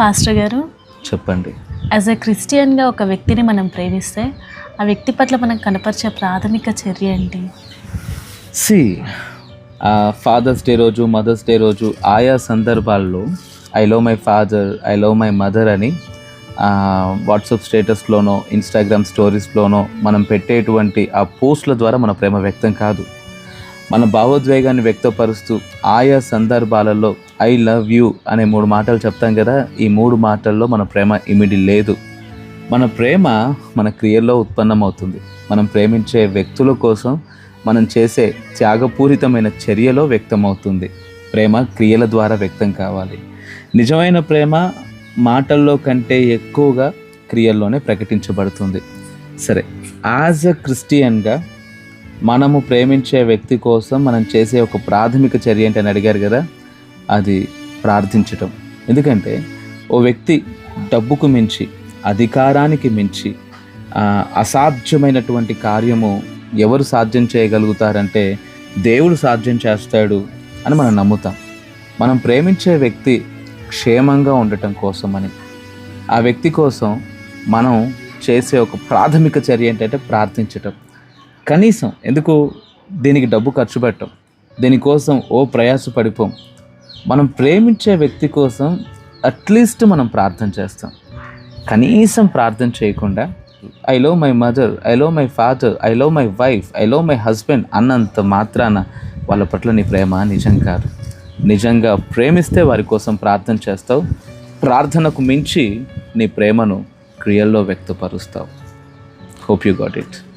Pastor గారు? చెప్పండి. As a క్రిస్టియన్గా ఒక వ్యక్తిని మనం ప్రేమిస్తే ఆ వ్యక్తి పట్ల మనం కనపరిచే ప్రాథమిక చర్య ఏంటి? సి ఫాదర్స్ డే రోజు మదర్స్ డే రోజు ఆయా సందర్భాల్లో I love my father I love my mother అని వాట్సాప్ స్టేటస్లోనో ఇన్స్టాగ్రామ్ స్టోరీస్లోనో మనం పెట్టేటువంటి ఆ పోస్టుల ద్వారా మన ప్రేమ వ్యక్తం కాదు. మన భావోద్వేగాన్ని వ్యక్తపరుస్తూ ఆయా సందర్భాలలో ఐ లవ్ యూ అనే మూడు మాటలు చెప్తాం కదా. ఈ మూడు మాటల్లో మన ప్రేమ ఇమిడి లేదు. మన ప్రేమ మన క్రియల్లో ఉత్పన్నమవుతుంది. మనం ప్రేమించే వ్యక్తుల కోసం మనం చేసే త్యాగపూరితమైన చర్యలో వ్యక్తమవుతుంది. ప్రేమ క్రియల ద్వారా వ్యక్తం కావాలి. నిజమైన ప్రేమ మాటల్లో కంటే ఎక్కువగా క్రియల్లోనే ప్రకటించబడుతుంది. సరే యాజ్ అ క్రిస్టియన్గా మనము ప్రేమించే వ్యక్తి కోసం మనం చేసే ఒక ప్రాథమిక చర్య ఏంటని అడిగారు కదా అది ప్రార్థించటం. ఎందుకంటే ఓ వ్యక్తి డబ్బుకు మించి అధికారానికి మించి అసాధ్యమైనటువంటి కార్యము ఎవరు సాధ్యం చేయగలుగుతారంటే దేవుడు సాధ్యం చేస్తాడు అని మనం నమ్ముతాం. మనం ప్రేమించే వ్యక్తి క్షేమంగా ఉండటం కోసమని. ఆ వ్యక్తి కోసం మనం చేసే ఒక ప్రాథమిక చర్య ఏంటంటే ప్రార్థించటం. కనీసం ఎందుకు దీనికి డబ్బు ఖర్చు పెట్టం? దీనికోసం ఓ ప్రయాస పడిపోం. మనం ప్రేమించే వ్యక్తి కోసం అట్లీస్ట్ మనం ప్రార్థన చేస్తాం. కనీసం ప్రార్థన చేయకుండా I love my mother I love my father I love my wife I love my husband అన్నంత మాత్రాన వాళ్ళ పట్ల నీ ప్రేమ నిజం కాదు. నిజంగా ప్రేమిస్తే వారి కోసం ప్రార్థన చేస్తావు. ప్రార్థనకు మించి నీ ప్రేమను క్రియల్లో వ్యక్తపరుస్తావు. Hope you got it